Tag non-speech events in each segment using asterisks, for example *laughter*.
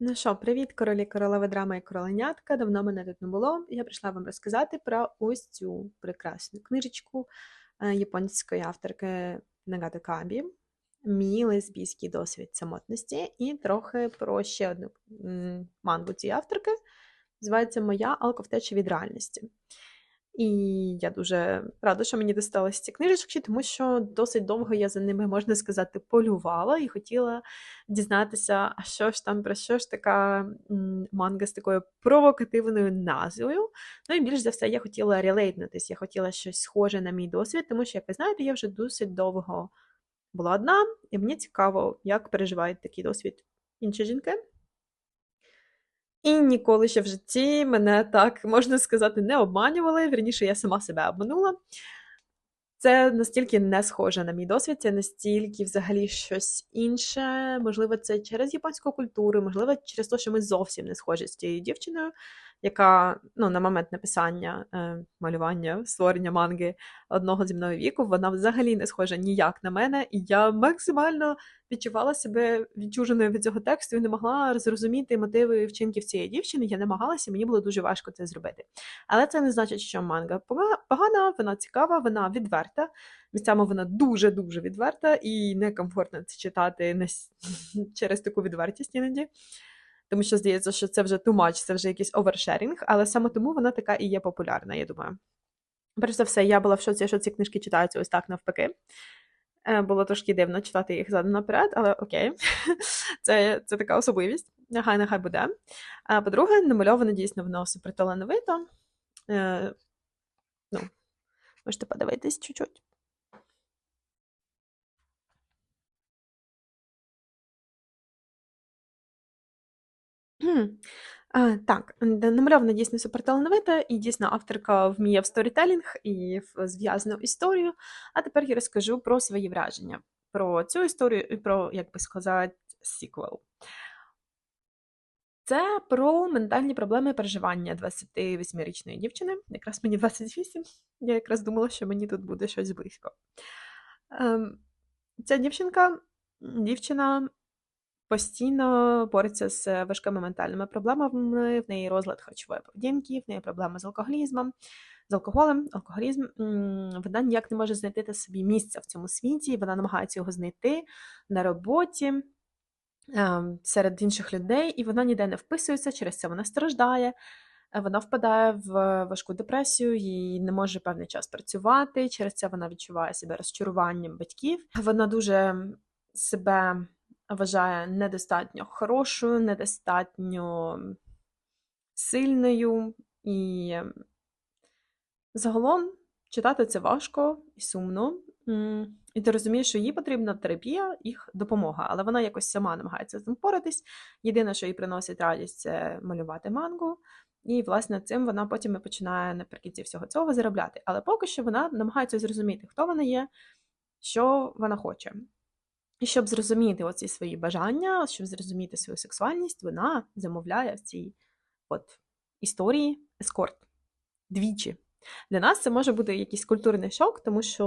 Ну що, привіт, королі, королеви драми і короленятка. Давно мене тут не було. Я прийшла вам розказати про ось цю прекрасну книжечку е, японської авторки Нагати Кабі, мій лесбійський досвід самотності, і трохи про ще одну мангу цієї авторки. Називається Моя алковтеча від реальності. І я дуже рада, що мені досталися ці книжечки, тому що досить довго я за ними, можна сказати, полювала і хотіла дізнатися, а що ж там, про що ж така манга з такою провокативною назвою. Ну і більш за все, я хотіла релейтнутись, я хотіла щось схоже на мій досвід, тому що, як ви знаєте, я вже досить довго була одна, і мені цікаво, як переживають такий досвід інші жінки. І ніколи ще в житті мене так, можна сказати, не обманювали. Вірніше, я сама себе обманула. Це настільки не схоже на мій досвід, це настільки взагалі щось інше. Можливо, це через японську культуру, можливо, через те, що ми зовсім не схожі з цією дівчиною, яка ну, на момент написання, е, малювання, створення манги одного зі мною віку, вона взагалі не схожа ніяк на мене, і я максимально відчувала себе відчуженою від цього тексту і не могла зрозуміти мотиви вчинків цієї дівчини. Я намагалася, мені було дуже важко це зробити. Але це не значить, що манга погана, вона цікава, вона відверта. Місцями вона дуже-дуже відверта і некомфортно це читати *laughs* через таку відвертість іноді. Тому що здається, що це вже much, це вже якийсь овершерінг, але саме тому вона така і є популярна, я думаю. Перш за все, я була в шоці, що ці книжки читаються ось так навпаки. Е, було трошки дивно читати їх задом наперед, але окей, *laughs* це це така особливість. Нехай нехай буде. А по-друге, намальовано дійсно воно суперталановито. Е, ну, Можете подивитись чуть-чуть. Так, намальована дійсно суперталановита, і дійсно авторка вміє в сторітелінг і в зв'язану історію. А тепер я розкажу про свої враження, про цю історію і про, як би сказати, сіквел. Це про ментальні проблеми переживання 28-річної дівчини. Якраз мені 28. Я якраз думала, що мені тут буде щось близько. Ем, ця дівчинка, дівчина постійно бореться з важкими ментальними проблемами, в неї розлад харчової поведінки, в неї проблеми з алкоголізмом, з алкоголем, алкоголізм. Вона ніяк не може знайти собі місця в цьому світі, вона намагається його знайти на роботі. Ем, серед інших людей, і вона ніде не вписується, через це вона страждає, вона впадає в важку депресію, їй не може певний час працювати, через це вона відчуває себе розчаруванням батьків. Вона дуже себе вважає недостатньо хорошою, недостатньо сильною, і загалом читати це важко і сумно. І ти розумієш, що їй потрібна терапія, їх допомога, але вона якось сама намагається з цим впоратись. Єдине, що їй приносить радість, це малювати мангу. І, власне, цим вона потім і починає наприкінці всього цього заробляти. Але поки що вона намагається зрозуміти, хто вона є, що вона хоче. І щоб зрозуміти оці свої бажання, щоб зрозуміти свою сексуальність, вона замовляє в цій от історії ескорт двічі. Для нас це може бути якийсь культурний шок, тому що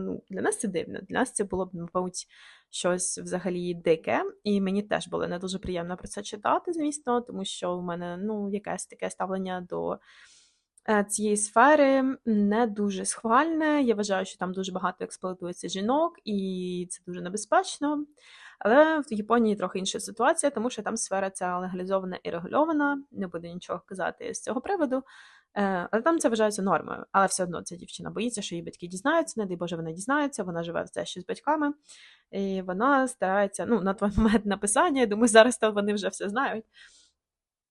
ну, для нас це дивно. Для нас це було б, мабуть, щось взагалі дике. І мені теж було не дуже приємно про це читати, звісно, тому що в мене ну, якесь таке ставлення до цієї сфери не дуже схвальне. Я вважаю, що там дуже багато експлуатується жінок, і це дуже небезпечно. Але в Японії трохи інша ситуація, тому що там сфера ця легалізована і регульована, не буду нічого казати з цього приводу. Е, але там це вважається нормою. Але все одно ця дівчина боїться, що її батьки дізнаються, не дай Боже, вона дізнається, вона живе все ще з батьками, і вона старається ну, на той момент написання. Я думаю, зараз то вони вже все знають.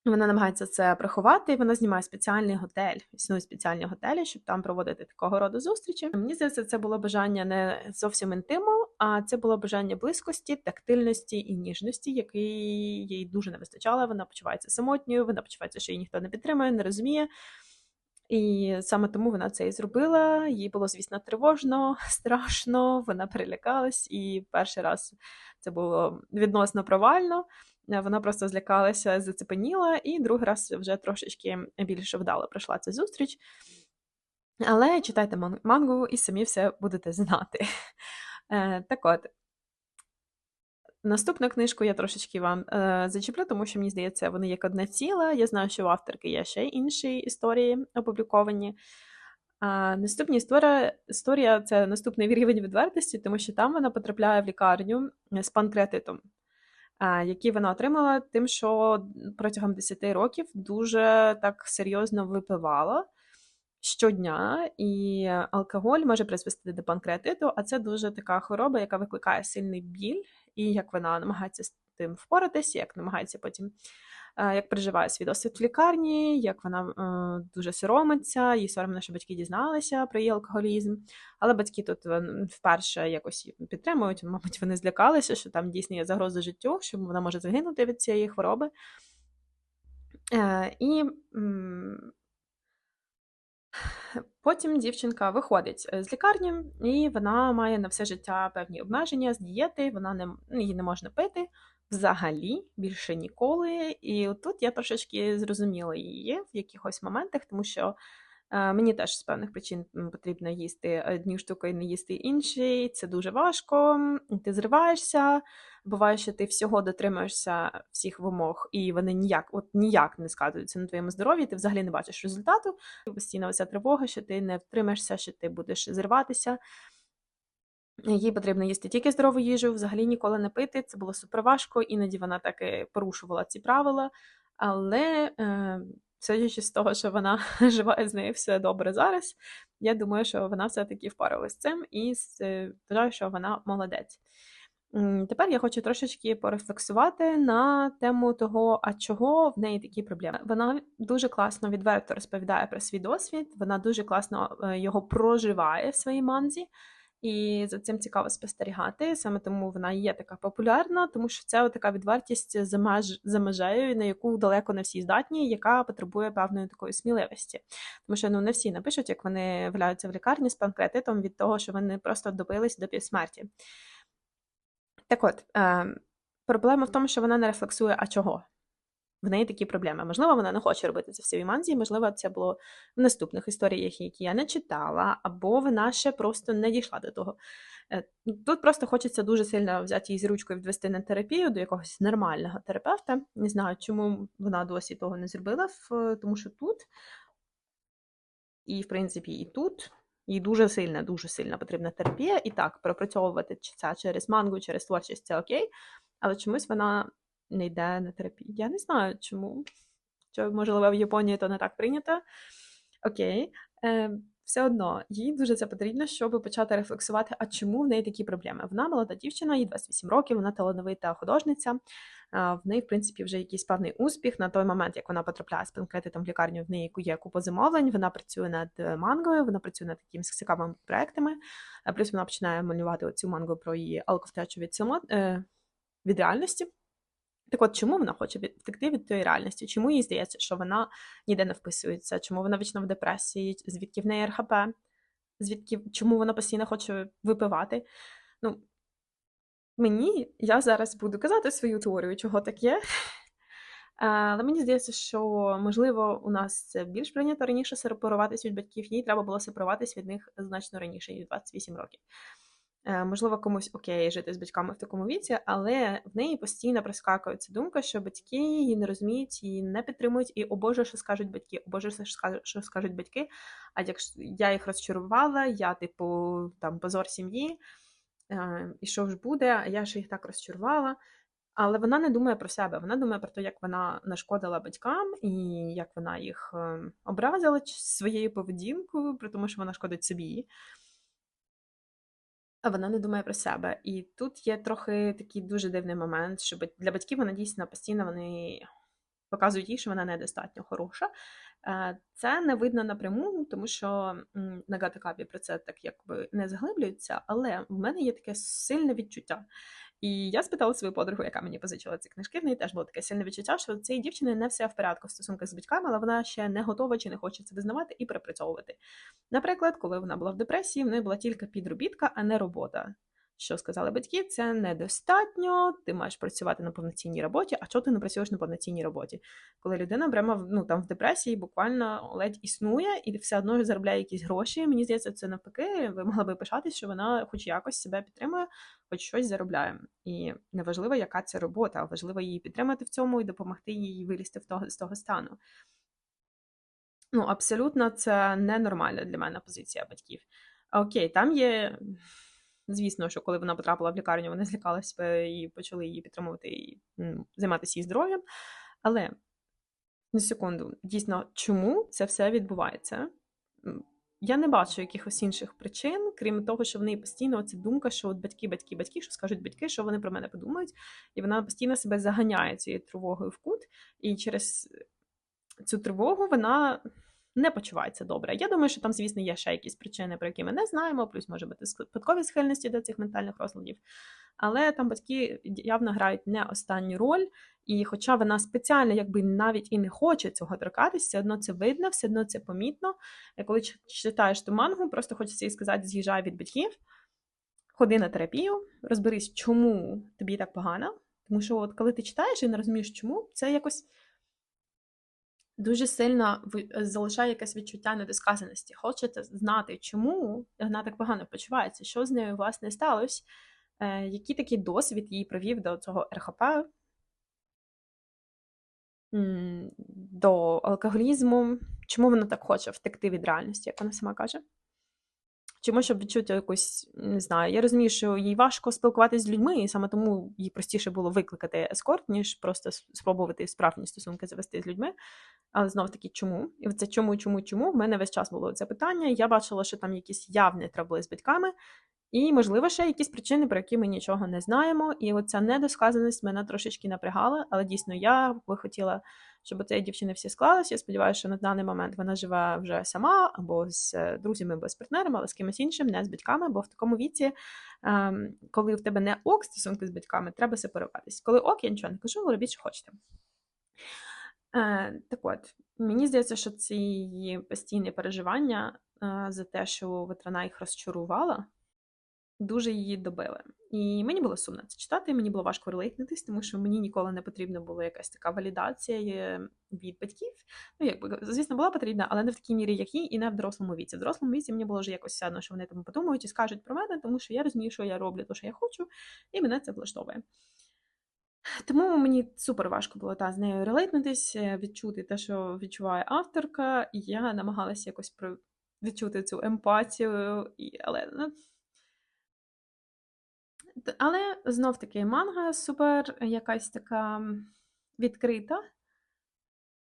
Вона намагається це приховати, і вона знімає спеціальний готель. Існують спеціальні готелі, щоб там проводити такого роду зустрічі. Мені здається, це було бажання не зовсім інтиму, а це було бажання близькості, тактильності і ніжності, який їй дуже не вистачало. Вона почувається самотньою, вона почувається, що її ніхто не підтримує, не розуміє. І саме тому вона це і зробила. Їй було, звісно, тривожно, *laughs* страшно, вона перелякалась, і перший раз це було відносно провально. Е, вона просто злякалася, зацепеніла, і другий раз вже трошечки більше вдало пройшла ця зустріч. Але читайте мангу і самі все будете знати. Е, так от, Наступну книжку я трошечки вам е, зачеплю, тому що мені здається, вони як одне ціле. Я знаю, що в авторки є ще інші історії опубліковані. А Наступна історія історія це наступний рівень відвертості, тому що там вона потрапляє в лікарню з панкреатитом, який вона отримала тим, що протягом 10 років дуже так серйозно випивала щодня, і алкоголь може призвести до панкреатиту, а це дуже така хвороба, яка викликає сильний біль, і як вона намагається з тим впоратися, як намагається потім. Е, Як переживає свій досвід в лікарні, як вона е, дуже соромиться, їй соромно, що батьки дізналися про її алкоголізм. Але батьки тут е, вперше якось підтримують. Мабуть, вони злякалися, що там дійсно є загроза життю, що вона може загинути від цієї хвороби. І Потім дівчинка виходить з лікарні, і вона має на все життя певні обмеження з дієти, вона не її не можна пити взагалі більше ніколи. І тут я трошечки зрозуміла її в якихось моментах, тому що е, мені теж з певних причин потрібно їсти одні штуки і не їсти інші. Це дуже важко. Ти зриваєшся. Буває, що ти всього дотримуєшся всіх вимог, і вони ніяк, от ніяк не сказуються на твоєму здоров'ї. Ти взагалі не бачиш результату. Постійно вся тривога, що ти не втримаєшся, що ти будеш зриватися. Їй потрібно їсти тільки здорову їжу, взагалі ніколи не пити. Це було супер важко, іноді вона таки порушувала ці правила. Але е, судячи з того, що вона *laughs* живе з нею все добре зараз, я думаю, що вона все-таки впоралась з цим і е, вважаю, що вона молодець. Тепер я хочу трошечки порефлексувати на тему того, а чого в неї такі проблеми. Вона дуже класно відверто розповідає про свій досвід, вона дуже класно е, його проживає в своїй манзі. І за цим цікаво спостерігати. Саме тому вона є така популярна, тому що це така відвертість за меж за межею, на яку далеко не всі здатні, яка потребує певної такої сміливості. Тому що ну не всі напишуть, як вони валяються в лікарні з панкреатитом від того, що вони просто добились до півсмерті. Так от, е, проблема в тому, що вона не рефлексує, а чого. В неї такі проблеми. Можливо, вона не хоче робити це в своїй манзі, можливо, це було в наступних історіях, які я не читала, або вона ще просто не дійшла до того. Е, Тут просто хочеться дуже сильно взяти її з ручкою відвести на терапію до якогось нормального терапевта. Не знаю, чому вона досі того не зробила, тому що тут, і, в принципі, і тут. Їй дуже сильна, дуже сильна потрібна терапія. І так, пропрацьовувати це через мангу, через творчість це окей, але чомусь вона не йде на терапію. Я не знаю чому. Що, можливо, в Японії то не так прийнято. Окей. Е, Все одно, їй дуже це потрібно, щоб почати рефлексувати, а чому в неї такі проблеми. Вона молода дівчина, їй 28 років, вона талановита художниця. В неї, в принципі, вже якийсь певний успіх. На той момент, як вона потрапляє з панкетитом в лікарню, в неї є купа замовлень, вона працює над мангою, вона працює над такими цікавими проектами. Плюс вона починає малювати оцю мангу про її алковтечу від. Е, від реальності. Так от, чому вона хоче втекти від тієї реальності? Чому їй здається, що вона ніде не вписується? Чому вона вічно в депресії? Звідки в неї РХП? Звідки чому вона постійно хоче випивати? Ну, Мені я зараз буду казати свою теорію, чого так є. *laughs* Але мені здається, що можливо у нас це більш прийнято раніше сепаруватись від батьків, їй треба було сепаруватись від них значно раніше, ніж 28 років. Е, можливо, комусь окей жити з батьками в такому віці, але в неї постійно проскакує ця думка, що батьки її не розуміють, її не підтримують, і о Боже, що скажуть батьки, о Боже, що скажуть батьки. А якщо я їх розчарувала, я, типу, там позор сім'ї, е, і що ж буде, а я ж їх так розчарувала. Але вона не думає про себе, вона думає про те, як вона нашкодила батькам і як вона їх ем, образила своєю поведінкою, при тому, що вона шкодить собі а вона не думає про себе. І тут є трохи такий дуже дивний момент, що для батьків вона дійсно постійно вони показують їй, що вона недостатньо хороша. Е, це не видно напряму, тому що на Гатакабі про це так якби не заглиблюється, але в мене є таке сильне відчуття. І я спитала свою подругу, яка мені позичила ці книжки. В неї теж було таке сильне відчуття, що цієї дівчини не все в порядку в стосунках з батьками, але вона ще не готова чи не хоче це визнавати і перепрацьовувати. Наприклад, коли вона була в депресії, в неї була тільки підробітка, а не робота. Що сказали батьки, це недостатньо, ти маєш працювати на повноцінній роботі, а чого ти не працюєш на повноцінній роботі? Коли людина прямо ну, там в депресії буквально ледь існує і все одно заробляє якісь гроші. Мені здається, це навпаки, ви могли би пишатися, що вона хоч якось себе підтримує, хоч щось заробляє. І неважливо, яка це робота, а важливо її підтримати в цьому і допомогти їй вилізти в того, з того стану. Ну, абсолютно, це ненормальна для мене позиція батьків. Окей, там є Звісно, що коли вона потрапила в лікарню, вони злякалися і почали її підтримувати і займатися її здоров'ям. Але на секунду, дійсно, чому це все відбувається? Я не бачу якихось інших причин, крім того, що в неї постійно ця думка, що от батьки, батьки, батьки, що скажуть батьки, що вони про мене подумають, і вона постійно себе заганяє цією тривогою в кут, і через цю тривогу вона не почувається добре. Я думаю, що там, звісно, є ще якісь причини, про які ми не знаємо, плюс може бути спадкові схильності до цих ментальних розладів. Але там батьки явно грають не останню роль, і хоча вона спеціально якби навіть і не хоче цього торкатися, все одно це видно, все одно це помітно. Коли читаєш ту мангу, просто хочеться їй сказати, з'їжджай від батьків, ходи на терапію, розберись, чому тобі так погано. Тому що, от коли ти читаєш і не розумієш, чому, це якось дуже сильно е, залишає якесь відчуття недосказаності. Хочете знати, чому вона так погано почувається, що з нею власне сталося, е, який такий досвід її провів до цього РХП, до алкоголізму, чому вона так хоче втекти від реальності, як вона сама каже. Чому щоб відчути якусь, не знаю, я розумію, що їй важко спілкуватися з людьми, і саме тому їй простіше було викликати ескорт, ніж просто спробувати справні стосунки завести з людьми. Але знов таки, чому? І це чому, чому, чому? В мене весь час було це питання. Я бачила, що там якісь явні трабли з батьками, і, можливо, ще якісь причини, про які ми нічого не знаємо. І оця недосказаність мене трошечки напрягала, але дійсно я би хотіла, щоб у цієї дівчини всі склалося. Я сподіваюся, що на даний момент вона живе вже сама, або з е, друзями, або з партнерами, але з кимось іншим, не з батьками, бо в такому віці, ем, коли в тебе не ок стосунки з батьками, треба сепаруватись. Коли ок, я нічого не кажу, робіть, що хочете. Е, Так от, мені здається, що ці постійні переживання е, за те, що ветерана їх розчарувала дуже її добили. І мені було сумно це читати, мені було важко релейтнитись, тому що мені ніколи не потрібна була якась така валідація від батьків. Ну, якби, звісно, була потрібна, але не в такій мірі, як їй, і не в дорослому віці. В дорослому віці мені було вже якось все одно, що вони там подумають і скажуть про мене, тому що я розумію, що я роблю те, що я хочу, і мене це влаштовує. Тому мені супер важко було та з нею релейтнутись, відчути те, що відчуває авторка, і я намагалася якось відчути цю емпатію, але ну, але знов таки манга супер якась така відкрита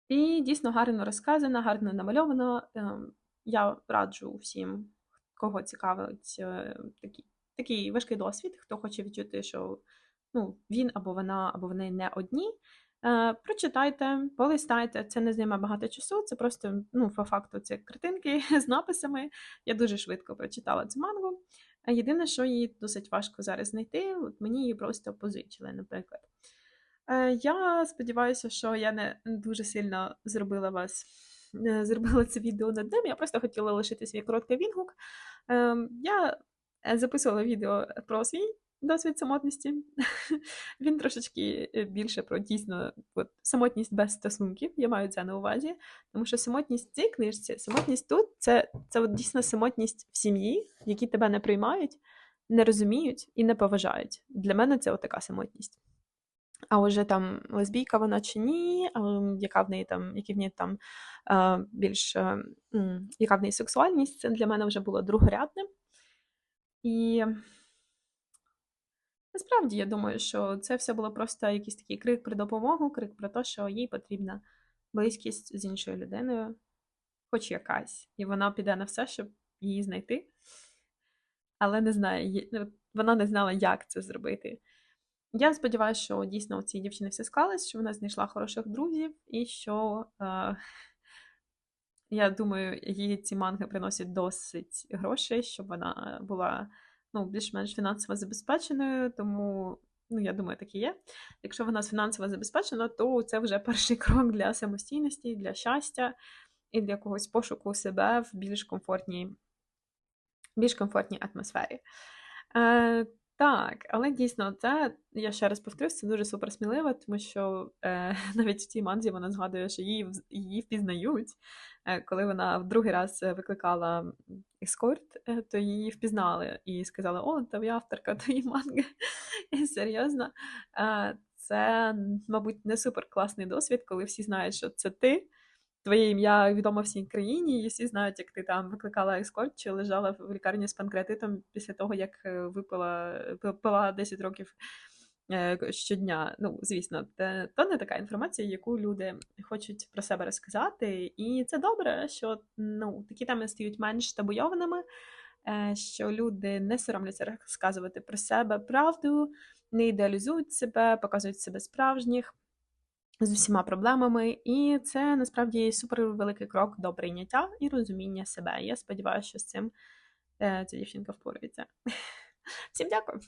і дійсно гарно розказана, гарно намальована. Ем, я раджу всім, кого цікавить е, такий такий важкий досвід, хто хоче відчути, що ну, він або вона, або вони не одні. Е, прочитайте, полистайте, це не займе багато часу, це просто, ну, по факту, це картинки *laughs* з написами. Я дуже швидко прочитала цю мангу. А єдине, що її досить важко зараз знайти, от мені її просто позичили, наприклад. Е, я сподіваюся, що я не дуже сильно зробила вас, зробила це відео над ним. Я просто хотіла лишити свій короткий відгук. Ем, я записувала відео про свій досвід самотності. *laughs* Він трошечки е, більше про дійсно от, самотність без стосунків, я маю це на увазі. Тому що самотність в цій книжці, самотність тут це це от, дійсно самотність в сім'ї, які тебе не приймають, не розуміють і не поважають. Для мене це така самотність. А вже там лесбійка вона чи ні, яка в неї там, які в неї там більш яка в неї сексуальність, це для мене вже було другорядним. І Насправді, я думаю, що це все було просто якийсь такий крик про допомогу, крик про те, що їй потрібна близькість з іншою людиною, хоч якась, і вона піде на все, щоб її знайти. Але не знає, ну, вона не знала, як це зробити. Я сподіваюся, що дійсно у цій дівчині все склалось, що вона знайшла хороших друзів, і що, е, я думаю, їй ці манги приносять досить грошей, щоб вона була ну, більш-менш фінансово забезпеченою, тому, ну, я думаю, так і є. Якщо вона фінансово забезпечена, то це вже перший *laughs* крок для самостійності, для щастя і для когось пошуку себе в більш комфортній, більш комфортній атмосфері. Так, але дійсно, це я ще раз повторюсь, це дуже супер сміливо, тому що е, *laughs* навіть в цій манзі вона згадує, що її її впізнають. Е, коли вона в другий раз е, викликала ескорт, е, то її впізнали і сказали: О, то я авторка тої манги. *laughs* Серйозно, е, це, мабуть, не супер класний досвід, коли всі знають, що це ти. Твоє ім'я відомо всій країні, і всі знають, як ти там викликала ескорт чи лежала в лікарні з панкреатитом після того, як е, випила пи- пила 10 років е, щодня. Ну, звісно, то не така інформація, яку люди хочуть про себе розказати. І це добре, що ну, такі теми стають менш табуйованими, е, що люди не соромляться розказувати про себе правду, не ідеалізують себе, показують себе справжніх з усіма проблемами, і це насправді супер великий крок до прийняття і розуміння себе. Я сподіваюся, що з цим е, ця дівчинка впорається. *laughs* Всім дякую!